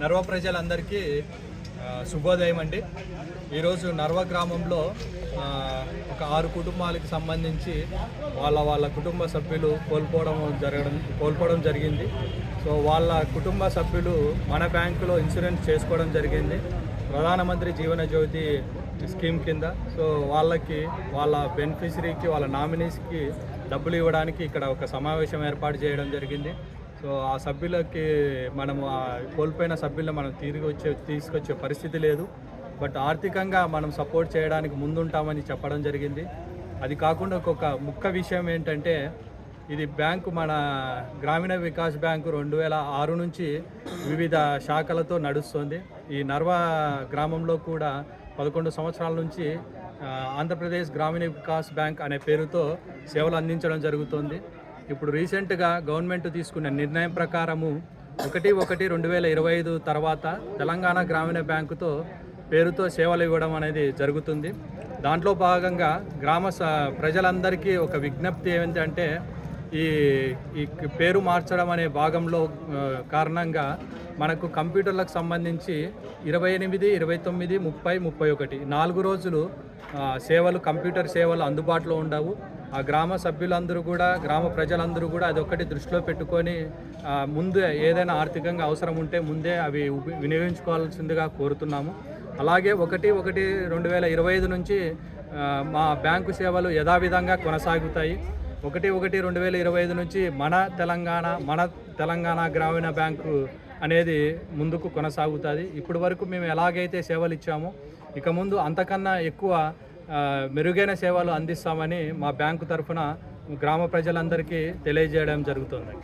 నర్వ ప్రజలందరికీ శుభోదయం అండి. ఈరోజు నర్వ గ్రామంలో ఒక ఆరు కుటుంబాలకు సంబంధించి వాళ్ళ వాళ్ళ కుటుంబ సభ్యులు కోల్పోవడం జరగడం కోల్పోవడం జరిగింది. సో వాళ్ళ కుటుంబ సభ్యులు మన బ్యాంకులో ఇన్సూరెన్స్ చేసుకోవడం జరిగింది. ప్రధానమంత్రి జీవన జ్యోతి స్కీమ్ కింద. సో వాళ్ళకి వాళ్ళ బెనిఫిషరీకి వాళ్ళ నామినీస్కి డబ్బులు ఇవ్వడానికి ఇక్కడ ఒక సమావేశం ఏర్పాటు చేయడం జరిగింది. సో ఆ సభ్యులకి మనము ఆ కోల్పోయిన సభ్యులను మనం తిరిగి వచ్చే తీసుకొచ్చే పరిస్థితి లేదు. బట్ ఆర్థికంగా మనం సపోర్ట్ చేయడానికి ముందుంటామని చెప్పడం జరిగింది. అది కాకుండా ఒక ముఖ్య విషయం ఏంటంటే ఇది బ్యాంకు మన గ్రామీణ వికాస్ బ్యాంకు రెండు వేల ఆరు నుంచి వివిధ శాఖలతో నడుస్తుంది. ఈ నర్వ గ్రామంలో కూడా పదకొండు సంవత్సరాల నుంచి ఆంధ్రప్రదేశ్ గ్రామీణ వికాస్ బ్యాంక్ అనే పేరుతో సేవలు అందించడం జరుగుతుంది. ఇప్పుడు రీసెంట్గా గవర్నమెంట్ తీసుకున్న నిర్ణయం ప్రకారము ఒకటి ఒకటి రెండు వేల ఇరవై ఐదు తర్వాత తెలంగాణ గ్రామీణ బ్యాంకుతో పేరుతో సేవలు ఇవ్వడం అనేది జరుగుతుంది. దాంట్లో భాగంగా గ్రామ స- ప్రజలందరికీ ఒక విజ్ఞప్తి ఏంటంటే ఈ ఈ పేరు మార్చడం అనే భాగంలో కారణంగా మనకు కంప్యూటర్లకు సంబంధించి ఇరవై ఎనిమిది ఇరవై తొమ్మిది ముప్పై ముప్పై ఒకటి నాలుగు రోజులు సేవలు కంప్యూటర్ సేవలు అందుబాటులో ఉండవు. ఆ గ్రామ సభ్యులందరూ కూడా గ్రామ ప్రజలందరూ కూడా అదొక్కటి దృష్టిలో పెట్టుకొని ముందు ఏదైనా ఆర్థికంగా అవసరం ఉంటే ముందే అవి వినియోగించుకోవాల్సిందిగా కోరుతున్నాము. అలాగే ఒకటి ఒకటి రెండు వేల ఇరవై ఐదు నుంచి మా బ్యాంకు సేవలు యథావిధంగా కొనసాగుతాయి. ఒకటి ఒకటి రెండు వేల ఇరవై ఐదు నుంచి మన తెలంగాణ మన తెలంగాణ గ్రామీణ బ్యాంకు అనేది ముందుకు కొనసాగుతుంది. ఇప్పటి వరకు మేము ఎలాగైతే సేవలు ఇచ్చామో ఇక ముందు అంతకన్నా ఎక్కువ మెరుగైన సేవలు అందిస్తామని మా బ్యాంకు తరఫున గ్రామ ప్రజలందరికీ తెలియజేయడం జరుగుతుంది.